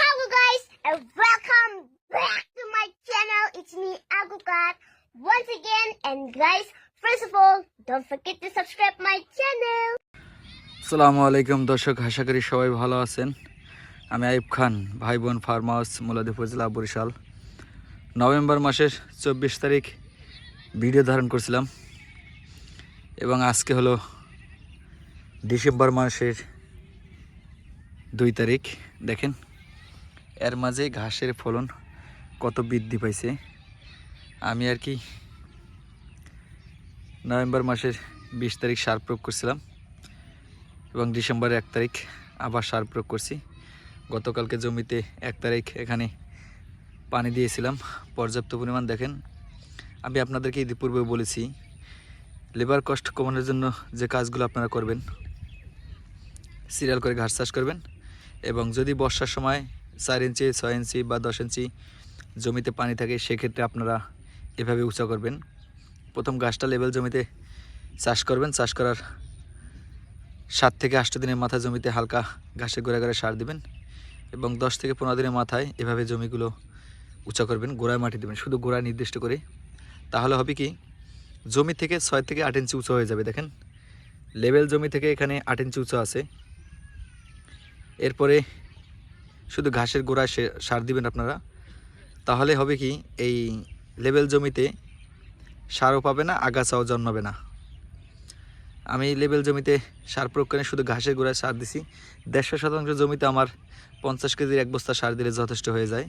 Hello guys, and welcome back to my channel. It's me Agukat once again. And guys, first of all, don't forget to subscribe my channel. আসসালামু আলাইকুম দর্শক, আশা করি সবাই ভালো আছেন। আমি আইব খান ভাই বোন ফার্ম হাউস মুলাদি ফজলা বরিশাল। নভেম্বর মাসের চব্বিশ তারিখ ভিডিও ধারণ করছিলাম। এবং আজকে হলো ডিসেম্বর মাসের দুই তারিখ। দেখেন এর মাঝে ঘাসের ফলন কত বৃদ্ধি পাইছে? আমি আর কি নভেম্বর মাসের বিশ তারিখ সার প্রয়োগ করছিলাম এবং ডিসেম্বরের এক তারিখ আবার সার প্রয়োগ করছি। গতকালকে জমিতে এক তারিখ এখানে পানি দিয়েছিলাম। পর্যাপ্ত পরিমাণ দেখেন, আমি আপনাদেরকে ইতিপূর্বে বলেছি লেবার কস্ট কমানোর জন্য যে কাজগুলো আপনারা করবেন সিরিয়াল করে ঘাস চাষ করবেন এবং যদি বর্ষার সময় চার ইঞ্চি, ছয় ইঞ্চি বা দশ ইঞ্চি জমিতে পানি থাকে, সেক্ষেত্রে আপনারা এভাবে উঁচা করবেন। প্রথম গাছটা লেভেল জমিতে চাষ করবেন। চাষ করার সাত থেকে আট দিনের মাথায় জমিতে হালকা ঘাসে গোড়া গোড়ায় সার দিবেন এবং দশ থেকে পনেরো দিনের মাথায় এভাবে জমিগুলো উঁচা করবেন, গোড়ায় মাটি দেবেন। শুধু গোড়ায় নির্দিষ্ট করে তাহলে হবে কি, জমি থেকে ছয় থেকে আট ইঞ্চি উঁচু হয়ে যাবে, দেখেন। লেভেল জমি থেকে এখানে আট ইঞ্চি উঁচু আছে। এরপরে শুধু ঘাসের গোড়ায় সার দিবেন আপনারা? তাহলে হবে কি, এই লেবেল জমিতে সারও পাবে না, আগাছাও জন্মাবে না। আমি লেবেল জমিতে সার প্রয়োগ করে শুধু ঘাসের গোড়ায় সার দিছি। দেড়শো শতাংশ জমিতে আমার পঞ্চাশ কেজির এক বস্তা সার দিলে যথেষ্ট হয়ে যায়।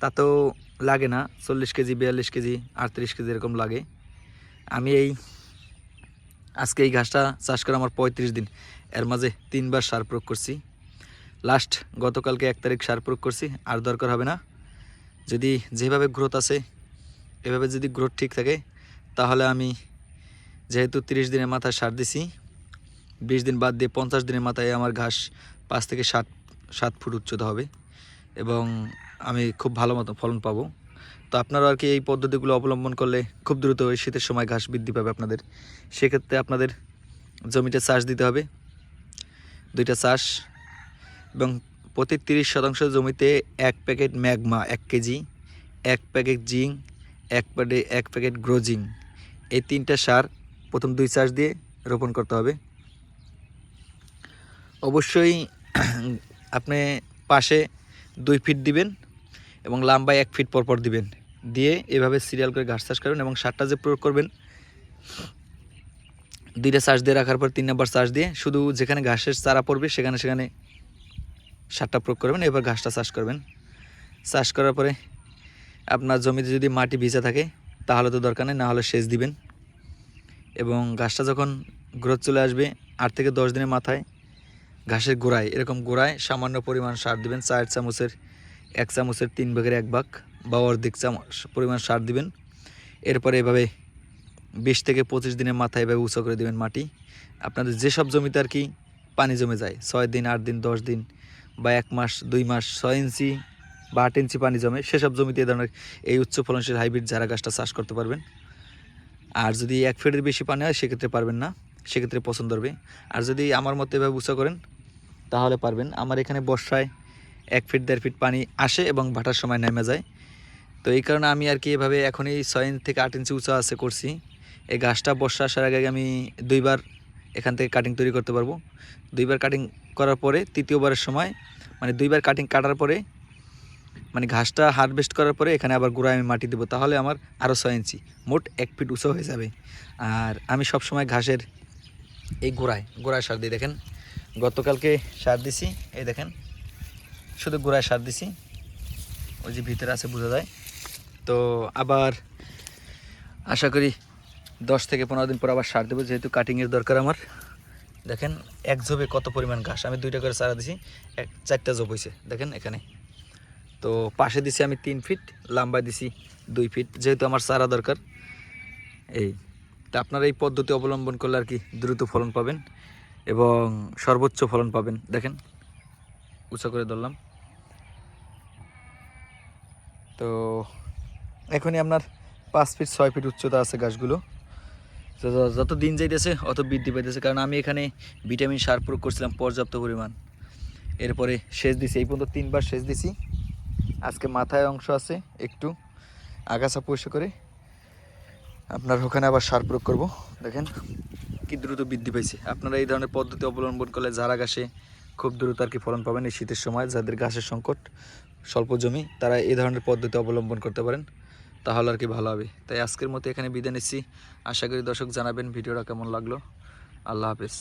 তাতেও লাগে না, চল্লিশ কেজি, বিয়াল্লিশ কেজি, আটত্রিশ কেজি এরকম লাগে। আমি এই, আজকে এই ঘাসটা চাষ করে আমার পঁয়ত্রিশ দিন, এর মাঝে তিনবার সার প্রয়োগ করছি। লাস্ট গতকালকে এক তারিখ সার প্রয়োগ করছি, আর দরকার হবে না। যদি যেভাবে গ্রোথ আছে, এভাবে যদি গ্রোথ ঠিক থাকে, তাহলে আমি যেহেতু তিরিশ দিনের মাথায় সার দিছি, বিশ দিন বাদ দিয়ে পঞ্চাশ দিনের মাথায় আমার ঘাস পাঁচ থেকে সাত সাত ফুট উচ্চতা হবে এবং আমি খুব ভালো মতো ফলন পাবো। তো আপনারা আর কি এই পদ্ধতিগুলো অবলম্বন করলে খুব দ্রুত ওই শীতের সময় ঘাস বৃদ্ধি পাবে আপনাদের। সেক্ষেত্রে আপনাদের জমিতে চাষ দিতে হবে। দুইটা চাষ এবং প্রতি তিরিশ শতাংশ জমিতে এক প্যাকেট ম্যাগমা এক কেজি, এক প্যাকেট জিং এক প্যাকেট এক প্যাকেট গ্রোজিং। এই তিনটা সার প্রথম দুই চাষ দিয়ে রোপণ করতে হবে। অবশ্যই আপনি পাশে দুই ফিট দিবেন এবং লাম্বায় এক ফিট পরপর দিবেন। দিয়ে এভাবে সিরিয়াল করে ঘাস চাষ করবেন এবং সারটা যে প্রয়োগ করবেন, দুইটা চাষ দিয়ে রাখার পর তিন নাম্বার চাষ দিয়ে শুধু যেখানে ঘাসের চারা পড়বে সেখানে সেখানে সারটা প্রয়োগ করবেন, এবার ঘাসটা চাষ করবেন। চাষ করার পরে আপনার জমিতে যদি মাটি ভিজা থাকে, তাহলে তো দরকার নেই না হলে সেচ দিবেন। এবং ঘাসটা যখন গ্রোথ চলে আসবে, আট থেকে দশ দিনের মাথায় ঘাসের গোড়ায়, এরকম গোড়ায় সামান্য পরিমাণ সার দিবেন, চার চামচের, এক চামচের তিন ভাগের এক ভাগ বা অর্ধেক চামচ পরিমাণ সার দিবেন। এরপরে এভাবে বিশ থেকে পঁচিশ দিনের মাথায় এভাবে উঁচু করে দেবেন মাটি। আপনাদের যেসব জমিতে আর কি পানি জমে যায়, ছয় দিন, আট দিন, দশ দিন বা এক মাস, দুই মাস, ছয় ইঞ্চি বা আট ইঞ্চি পানি জমে, সেসব জমিতে এই ধরনের এই উচ্চ ফলনশীল হাইব্রিড চারা গাছটা চাষ করতে পারবেন। আর যদি এক ফিটের বেশি পানি হয়, সেক্ষেত্রে পারবেন না, সেক্ষেত্রে পছন্দ হবে। আর যদি আমার মতো এভাবে উঁচা করেন, তাহলে পারবেন। আমার এখানে বর্ষায় এক ফিট, দেড় ফিট পানি আসে এবং ভাটার সময় নেমে যায়। তো এই কারণে আমি আর কি এভাবে এখনই ছয় ইঞ্চ থেকে আট ইঞ্চি উঁচা আছে করছি। এই গাছটা বর্ষা আসার আগে আমি দুইবার এখান থেকে কাটিং তৈরি করতে পারব। দুইবার কাটিং করার পরে তৃতীয়বারের সময় মানে দুইবার কাটিং কাটার পরে মানে ঘাসটা হারভেস্ট করার পরে এখানে আবার গোড়ায় আমি মাটি দেবো। তাহলে আমার আরও ছয় ইঞ্চি, মোট এক ফিট উঁচু হয়ে যাবে। আর আমি সব সময় ঘাসের এই গোড়ায় গোড়ায় সার দিই। দেখেন, গতকালকে সার দিছি, এই দেখেন, শুধু গোড়ায় সার দিছি। ওই যে ভিতরে আছে, বোঝা যায়। তো আবার আশা করি দশ থেকে পনেরো দিন পর আবার সার দেবো, যেহেতু কাটিংয়ের দরকার আমার। দেখেন, এক জবে কত পরিমাণ ঘাস? আমি দুইটা করে চারা দিছি, এক, চারটা জব হয়েছে দেখেন এখানে। তো পাশে দিছি আমি তিন ফিট লাম্বায় দিছি দুই ফিট যেহেতু আমার চারা দরকার। এই, তা আপনারা এই পদ্ধতি অবলম্বন করলে আর কি দ্রুত ফলন পাবেন এবং সর্বোচ্চ ফলন পাবেন। দেখেন, উঁচা করে ধরলাম। তো এখনই আপনার পাঁচ ফিট ছয় ফিট উচ্চতা আছে গাছগুলো তো যত দিন যাইতেছে, অত বৃদ্ধি পাইতেছে। কারণ আমি এখানে ভিটামিন সার প্রয়োগ করছিলাম পর্যাপ্ত পরিমাণ। এরপরে সেচ দিছি, এই পর্যন্ত তিনবার সেচ দিছি। আজকে মাথায় অংশ আছে, একটু আগাছা পরিষ্কার করে আপনার ওখানে আবার সার প্রয়োগ করব। দেখেন কি দ্রুত বৃদ্ধি পাইছে। আপনারা এই ধরনের পদ্ধতি অবলম্বন করলে যারা গাছে খুব দ্রুত আর কি ফলন পাবেন এই শীতের সময়। যাদের গাছের সংকট, স্বল্প জমি, তারা এই ধরনের পদ্ধতি অবলম্বন করতে পারেন। তাহলে আর কি ভালো হবে। তাই আজকের মতো এখানে বিদায় নিচ্ছি। আশা করি দর্শক জানাবেন ভিডিওটা কেমন লাগল। আল্লাহ হাফেজ।